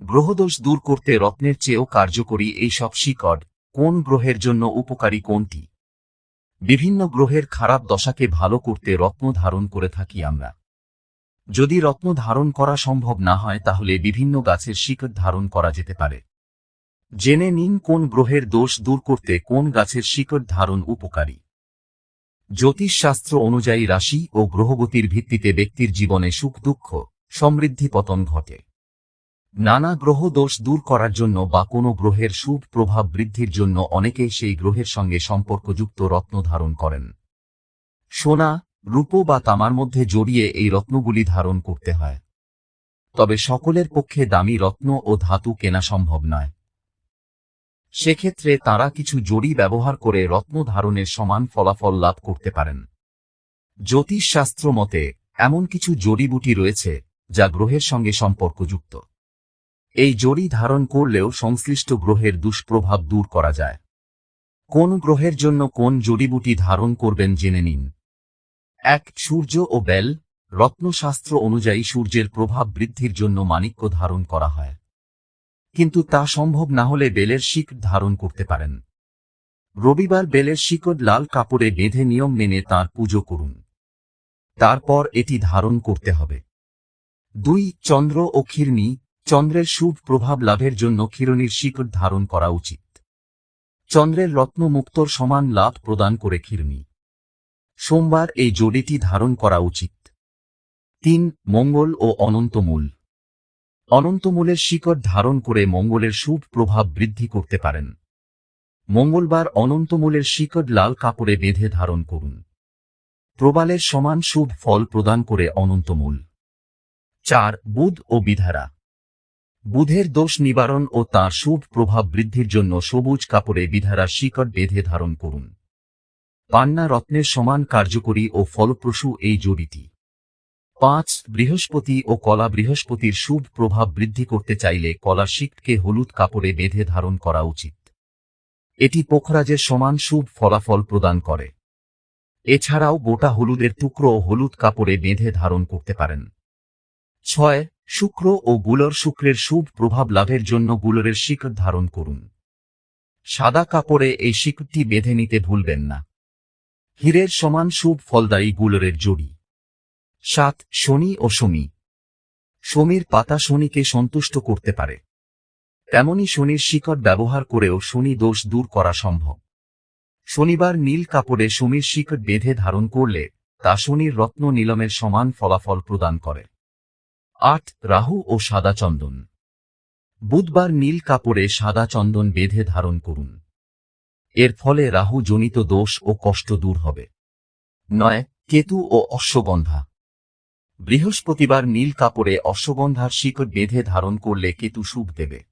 গ্রহদোষ দূর করতে রত্নের চেয়েও কার্যকরী এই সব শিকড় কোন গ্রহের জন্য উপকারী কোনটি? বিভিন্ন গ্রহের খারাপ দশাকে ভালো করতে রত্ন ধারণ করে থাকি আমরা। যদি রত্ন ধারণ করা সম্ভব না হয় তাহলে বিভিন্ন গাছের শিকড় ধারণ করা যেতে পারে। জেনে নিন কোন গ্রহের দোষ দূর করতে কোন গাছের শিকড় ধারণ উপকারী। জ্যোতিষশাস্ত্র অনুযায়ী রাশি ও গ্রহগতির ভিত্তিতে ব্যক্তির জীবনে সুখ দুঃখ সমৃদ্ধি পতন ঘটে। নানা গ্রহ দোষ দূর করার জন্য বা কোনো গ্রহের শুভ প্রভাব বৃদ্ধির জন্য অনেকেই সেই গ্রহের সঙ্গে সম্পর্কযুক্ত রত্ন ধারণ করেন। সোনা, রূপ বা তামার মধ্যে জড়িয়ে এই রত্নগুলি ধারণ করতে হয়। তবে সকলের পক্ষে দামি রত্ন ও ধাতু কেনা সম্ভব নয়। সেক্ষেত্রে তারা কিছু জড়ি ব্যবহার করে রত্ন ধারণের সমান ফলাফল লাভ করতে পারেন। জ্যোতিষশাস্ত্র মতে, এমন কিছু জড়িবুটি রয়েছে, যা গ্রহের সঙ্গে সম্পর্কযুক্ত। এই জড়ি ধারণ করলেও সংশ্লিষ্ট গ্রহের দুষ্প্রভাব দূর করা যায়। কোন গ্রহের জন্য কোন জড়িবুটি ধারণ করবেন জেনে নিন। এক, সূর্য ও বেল, রত্নশাস্ত্র অনুযায়ী সূর্যের প্রভাব বৃদ্ধির জন্য মাণিক্য ধারণ করা হয়। কিন্তু তা সম্ভব না হলে বেলের শিকড় ধারণ করতে পারেন। রবিবার বেলের শিকড় লাল কাপড়ে বেঁধে নিয়ম মেনে তার পুজো করুন। তারপর এটি ধারণ করতে হবে। দুই, চন্দ্র ও ক্ষীরণী চন্দ্রের শুভ প্রভাব লাভের জন্য ক্ষীরণীর শিকড় ধারণ করা উচিত। চন্দ্রের রত্ন মুক্তর সমান লাভ প্রদান করে ক্ষীরণী। সোমবার এই জড়িটি ধারণ করা উচিত। তিন, মঙ্গল ও অনন্তমূল অনন্তমূলের শিকড় ধারণ করে মঙ্গলের শুভ প্রভাব বৃদ্ধি করতে পারেন। মঙ্গলবার অনন্তমূলের শিকড় লাল কাপড়ে বেঁধে ধারণ করুন। প্রবালের সমান শুভ ফল প্রদান করে অনন্তমূল চার, বুধ ও বিধারা। বুধের দোষ নিবারণ ও তার শুভ প্রভাব বৃদ্ধির জন্য সবুজ কাপড়ে বিধারা শিকড় বেঁধে ধারণ করুন। পান্না রত্নের সমান কার্যকরী ও ফলপ্রসূ এই জড়িটি। পাঁচ, বৃহস্পতি ও কলা বৃহস্পতির শুভ প্রভাব বৃদ্ধি করতে চাইলে কলা শিককে হলুদ কাপড়ে বেঁধে ধারণ করা উচিত। এটি পোখরাজের সমান শুভ ফলাফল প্রদান করে। এছাড়াও গোটা হলুদের টুকরো হলুদ কাপড়ে বেঁধে ধারণ করতে পারেন। ছয় শুক্র ও গুলর শুক্রের শুভ প্রভাব লাভের জন্য গুলরের শিকড় ধারণ করুন। সাদা কাপড়ে এই শিকড়টি বেঁধে নিতে ভুলবেন না। হীরের সমান শুভ ফলদায়ী গুলরের জড়ি। সাত, শনি ও শমি। শমির পাতা শনিকে সন্তুষ্ট করতে পারে। তেমনি শনির শিকড় ব্যবহার করেও শনি দোষ দূর করা সম্ভব। শনিবার নীল কাপড়ে শমির শিকড় বেঁধে ধারণ করলে তা শনির রত্ন নীলমের সমান ফলাফল প্রদান করে। আট, রাহু ও সাদা চন্দন। বুধবার নীল কাপড়ে সাদা চন্দন বেঁধে ধারণ করুন। এর ফলে রাহু জনিত দোষ ও কষ্ট দূর হবে। নয়, কেতু ও অশ্বগন্ধা। বৃহস্পতিবার নীল কাপড়ে অশ্বগন্ধার শিকড় বেঁধে ধারণ করলে কেতু সুখ দেবে।